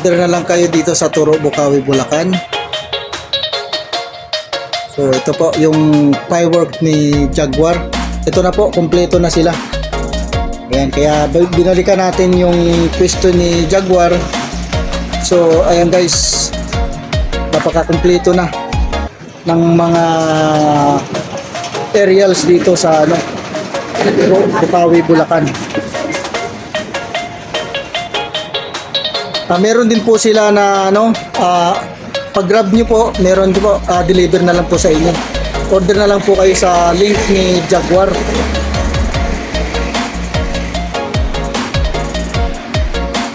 Order na lang kayo dito sa Turo, Bukawi, Bulacan. So ito po yung firework ni Jaguar. Ito na po, kompleto na sila. Ayan, kaya binalikan natin yung pwesto ni Jaguar. So ayan guys, napaka-kompleto na ng mga aerials dito sa ano, Turo, Bukawi, Bulacan. Ah, meron din po sila na ano, ah, pag grab nyo po, meron din po, ah, deliver na lang po sa inyo. Order na lang po kayo sa link ni Jaguar.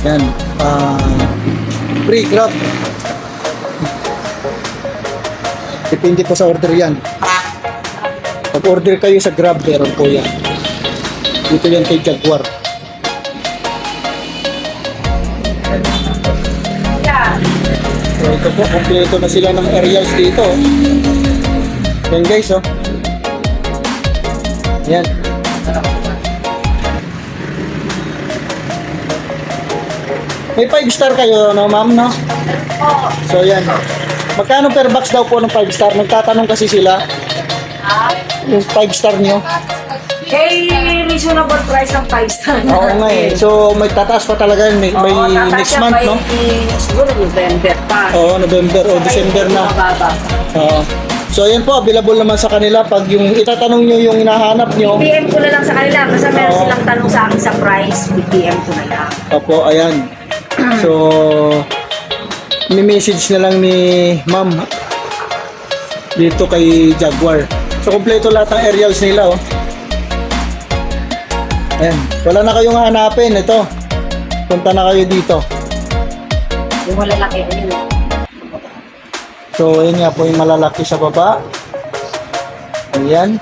Yan. ah, free grab. Depende po sa order yan. Pag order kayo sa grab, meron po yan. Dito yan kay Jaguar. Ito po, kompleto na sila ng aerials dito. Yan guys, oh. Yan. May 5 star kayo, no ma'am, no? So yan. Magkano per box daw po ng 5 star? Nagtatanong kasi sila. Yung 5 star nyo. Eh, reasonable price ng 5 star. Oo nga eh. So may tataas pa talaga yun. May, may Oo, tataas next siya month, by, no? Siguro November pa. Oo, November o December na. Mababa. Oo. So ayan po, available naman sa kanila pag yung itatanong nyo yung hinahanap nyo. PM ko na lang sa kanila. Basta meron Oo. silang tanong sa akin sa price, PM ko na lang. Opo, ayan. So, may message na lang ni ma'am dito kay Jaguar. So, kompleto lahat ng aerials nila, oh. Ayan. Wala na kayong hanapin. Ito. Punta na kayo dito. Yung malalaki, ayun. So, ayan nga po yung malalaki sa baba. Ayan.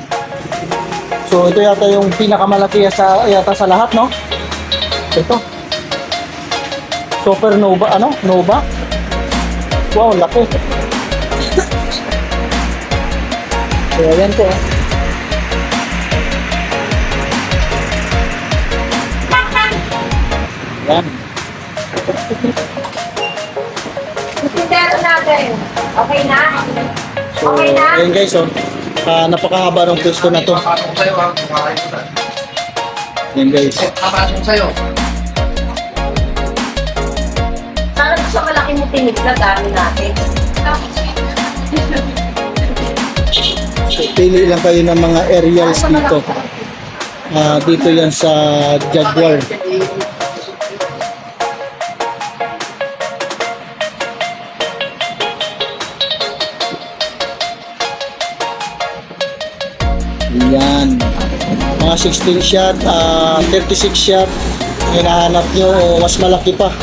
So, ito yata yung pinakamalaki sa, yata sa lahat, no? Ito. Supernova, ano? Nova? Wow, laki. So, ayan po. Natin. Okay na? So, Okay na? ayan guys, oh. Ah, napakahaba ng pwesto na to. Ayan guys. Papasok sa'yo. Sana sa malaki mo tinig na dami natin. So, pili lang kayo ng mga aerials dito. Ah, dito yan sa Jaguar. Mga 16 shot, ah, 36 shot. Hinahanap nyo o mas malaki pa.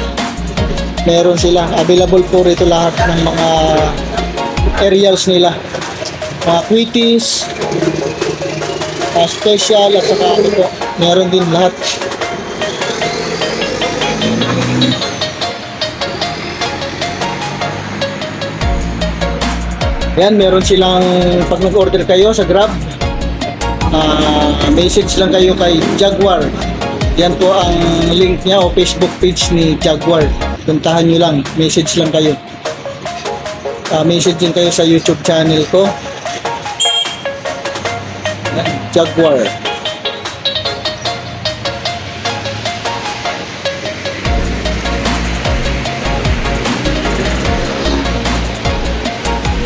Meron sila. Available po rito lahat ng mga aerials nila. Mga quickies, uh, special at saka ano meron din lahat. Yan, meron silang pag nag-order kayo sa Grab, ah, message lang kayo kay Jaguar. Yan po ang link niya o Facebook page ni Jaguar. Puntahan nyo lang, message lang kayo. Ah, message din kayo sa YouTube channel ko. Jaguar.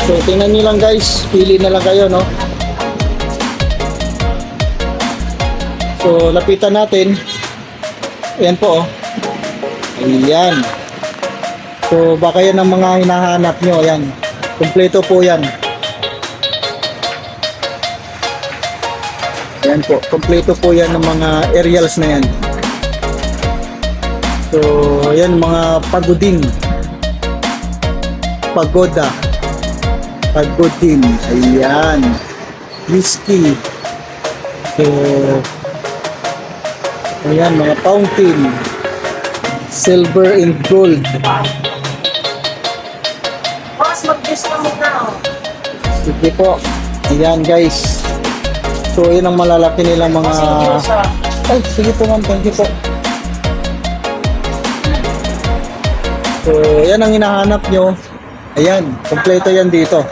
So, tingnan nyo lang guys. Pili na lang kayo, no? So, lapitan natin. Ayan po, oh. Ayan. So, baka yan ang mga hinahanap nyo. Ayan. Kompleto po yan. Ayan po. Kompleto po yan ng mga aerials na yan. So, ayan mga pagodin. Pagoda. Pagodin. Ayan. Whiskey. So, ayan mga fountain. Silver and gold. Boss, mag-juice ka muna. oh. Sige po. Ayan guys. So, yun ang malalaki nilang mga... Ay, sige po ma'am. Thank you po. So, yan ang hinahanap nyo. Ayan, kompleto yan dito.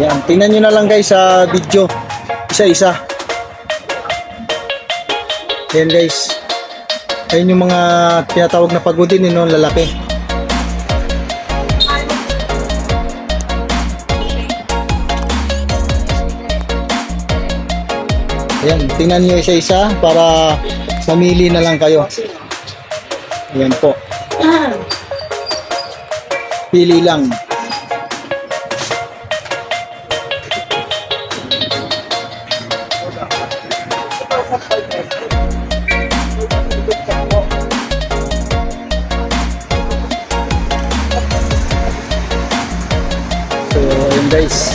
Ayan, tingnan nyo na lang guys sa video. Isa-isa. Ayan guys. Ayan yung mga tinatawag na pagodin yun, no, lalaki. Ayan, tingnan nyo isa-isa para mamili na lang kayo. Ayan po. Pili lang. Guys.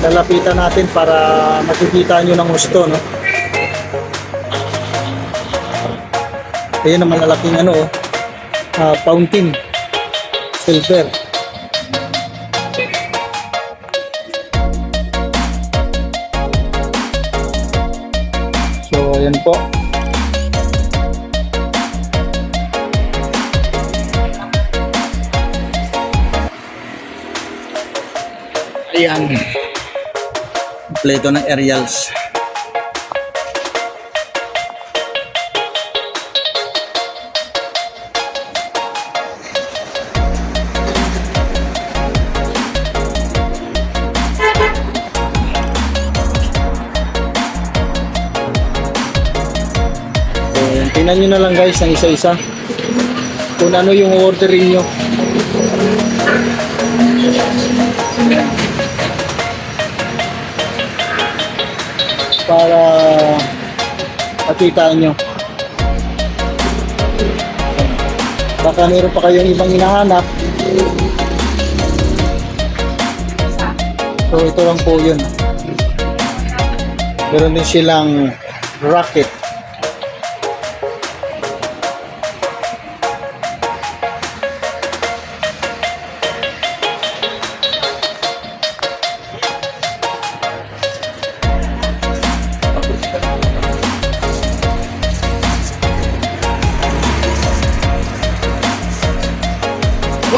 Lalapitan natin para makikita nyo ng gusto, no? Ayun ang malalaking ano. Ah, fountain. Silver. So, ayan po. Ayan. Kompleto ng aerials. So, tingnan nyo na lang guys ng isa-isa. Kung ano yung ordering nyo. Para makita nyo. Baka meron pa kayong ibang hinahanap. So ito lang po yun. Meron din silang rocket.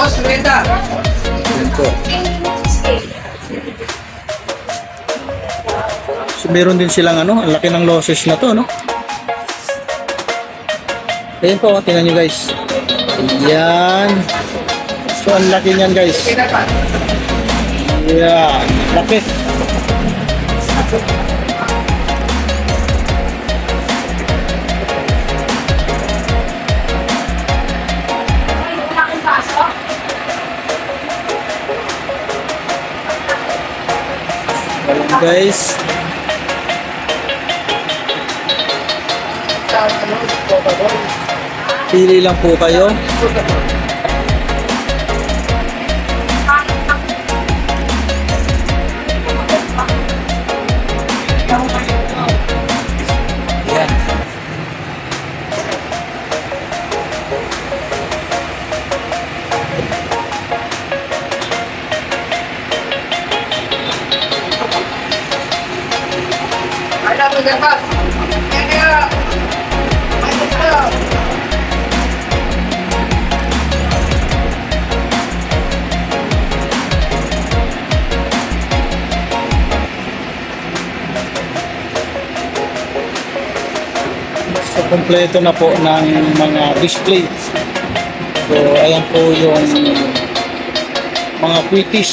Boss, Reda! Yan po. So, meron din silang ano, ang laki ng losses na to, no? Ayan po, tingnan nyo guys. Ayan. So, ang laki niyan guys. Ayan. Laki. Ayan guys. Pili lang po kayo. Kompleto na po ng mga display. So, ayan po yung mga quickies.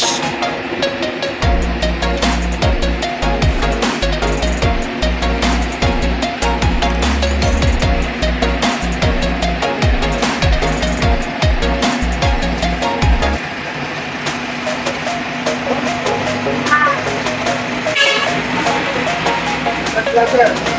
That's sir.